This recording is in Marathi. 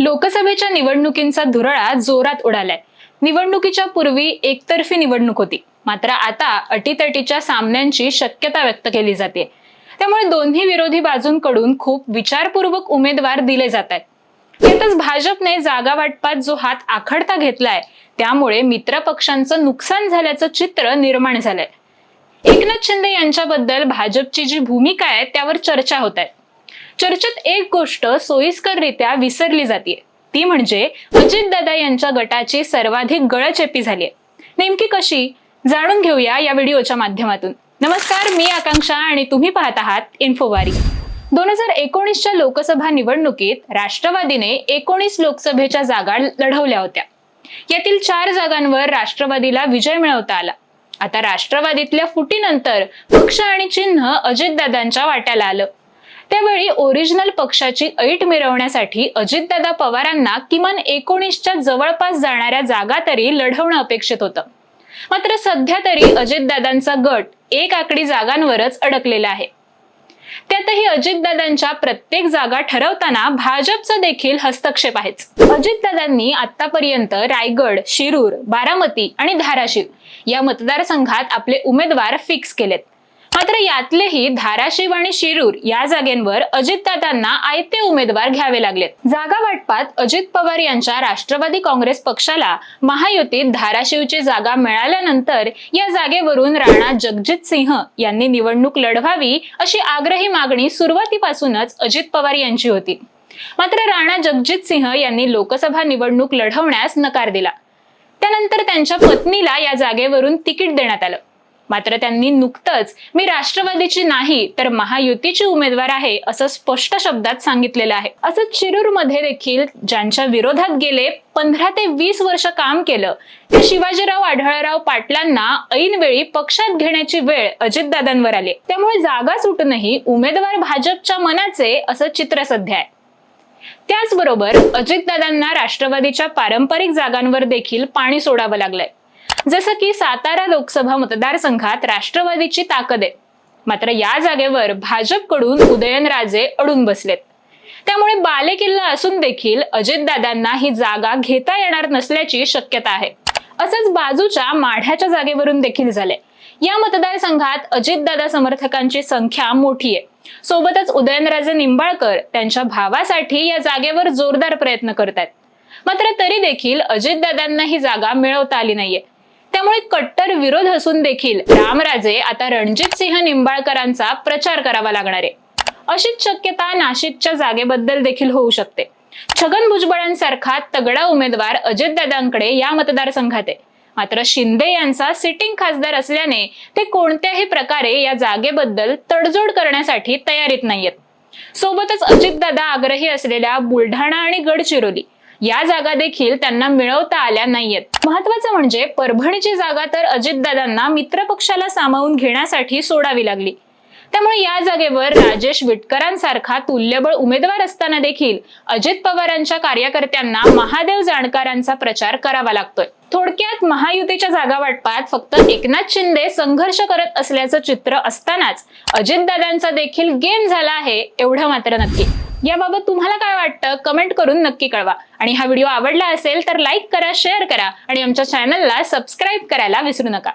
लोकसभेच्या निवडणुकींचा धुरळा जोरात उडालाय. निवडणुकीच्या पूर्वी एकतर्फी निवडणूक होती. मात्र आता अटीतटीच्या सामन्यांची शक्यता व्यक्त केली जाते. त्यामुळे दोन्ही विरोधी बाजूंकडून खूप विचारपूर्वक उमेदवार दिले जात आहेत यातच भाजपने जागा वाटपात जो हात आखडता घेतलाय त्यामुळे मित्र पक्षांचं नुकसान झाल्याचं चित्र निर्माण झालंय. एकनाथ शिंदे यांच्याबद्दल भाजपची जी भूमिका आहे त्यावर चर्चा होत आहे. चर्चेत एक गोष्ट सोयीस्कररित्या विसरली जाते ती म्हणजे अजितदादा यांच्या गटाची सर्वाधिक गळचेपी झाली नेमकी कशी? जाणून घेऊया या व्हिडिओच्या माध्यमातून. नमस्कार मी आकांक्षा आणि तुम्ही पाहत आहात इन्फोवारी. दोन हजार एकोणीसच्या लोकसभा निवडणुकीत राष्ट्रवादीने एकोणीस लोकसभेच्या जागा लढवल्या होत्या. यातील चार जागांवर राष्ट्रवादीला विजय मिळवता आला. आता राष्ट्रवादीतल्या फुटीनंतर पक्ष आणि चिन्ह अजितदादांच्या वाट्याला आलं. त्यावेळी ओरिजिनल पक्षाची ऐट मिरवण्यासाठी अजितदादा पवारांना किमान एकोणीसच्या जवळपास जाणाऱ्या जागा तरी लढवणं अपेक्षित होतं. मात्र सध्या तरी अजितदादांचा गट एक आकडी जागांवरच अडकलेला आहे. त्यातही अजितदादांच्या प्रत्येक जागा ठरवताना भाजपचा देखील हस्तक्षेप आहेच. अजितदादांनी आतापर्यंत रायगड शिरूर बारामती आणि धाराशिव या मतदारसंघात आपले उमेदवार फिक्स केलेत. मात्र यातलेही धाराशिव आणि शिरूर या जागेंवर अजितदादांना आयते उमेदवार घ्यावे लागलेत. जागा वाटपात अजित पवार यांच्या राष्ट्रवादी काँग्रेस पक्षाला महायुतीत धाराशिवची जागा मिळाल्यानंतर या जागेवरून राणा जगजित सिंह यांनी निवडणूक लढवावी अशी आग्रही मागणी सुरुवातीपासूनच अजित पवार यांची होती. मात्र राणा जगजित सिंह यांनी लोकसभा निवडणूक लढवण्यास नकार दिला. त्यानंतर त्यांच्या पत्नीला या जागेवरून तिकीट देण्यात आलं. मात्र त्यांनी नुकतंच मी राष्ट्रवादीची नाही तर महायुतीची उमेदवार आहे असं स्पष्ट शब्दात सांगितलेलं आहे. असंच शिरूरमध्ये देखील ज्यांच्या विरोधात गेले पंधरा ते वीस वर्ष काम केलं त्या शिवाजीराव आढळराव पाटलांना ऐनवेळी पक्षात घेण्याची वेळ अजितदादांवर आली. त्यामुळे जागा सुटूनही उमेदवार भाजपच्या मनाचे असं चित्र सध्या आहे. त्याचबरोबर अजितदादांना राष्ट्रवादीच्या पारंपरिक जागांवर देखील पाणी सोडावं लागलंय. जसं की सातारा लोकसभा मतदारसंघात राष्ट्रवादीची ताकद आहे. मात्र या जागेवर भाजपकडून उदयनराजे अडून बसलेत. त्यामुळे बालेकिल्ला असून देखील अजितदादांना ही जागा घेता येणार नसल्याची शक्यता आहे. असंच बाजूच्या माढ्याच्या जागेवरून देखील झाले या मतदारसंघात अजितदादा समर्थकांची संख्या मोठी आहे. सोबतच उदयनराजे निंबाळकर त्यांच्या भावासाठी या जागेवर जोरदार प्रयत्न करतात मात्र तरी देखील अजितदादांना ही जागा मिळवता आली नाहीये. त्यामुळे कट्टर विरोध असून देखील रामराजे आता रणजित सिंह निंबाळकरांचा प्रचार करावा लागणार आहे. अशीच शक्यता नाशिकच्या जागेबद्दल देखील होऊ शकते. छगन भुजबळांसारखा तगडा उमेदवार अजितदादांकडे या मतदारसंघात आहे. मात्र शिंदे यांचा सिटिंग खासदार असल्याने ते कोणत्याही प्रकारे या जागेबद्दल तडजोड करण्यासाठी तयारीत नाहीयेत. सोबतच अजितदादा आग्रही असलेल्या बुलढाणा आणि गडचिरोली या जागा देखील त्यांना मिळवता आल्या नाहीयेत. महत्वाचं म्हणजे परभणीची जागा तर अजितदादांना मित्रपक्षाला सामावून घेण्यासाठी सोडावी लागली. त्यामुळे या जागेवर राजेश विटकरांसारखा तुल्यबळ उमेदवार असताना देखील अजित पवारांच्या कार्यकर्त्यांना महादेव जाणकारांचा प्रचार करावा लागतोय. थोडक्यात महायुतीच्या जागा वाटपात फक्त एकनाथ शिंदे संघर्ष करत असल्याचं चित्र असतानाच अजितदादांचा देखील गेम झाला आहे एवढं मात्र नक्की. याबाबत तुम्हाला काय वाटतं? कमेंट करून नक्की कळवा. आणि हा व्हिडिओ आवडला असेल तर लाईक करा शेअर करा आणि आमच्या चॅनलला सबस्क्राईब करायला विसरू नका.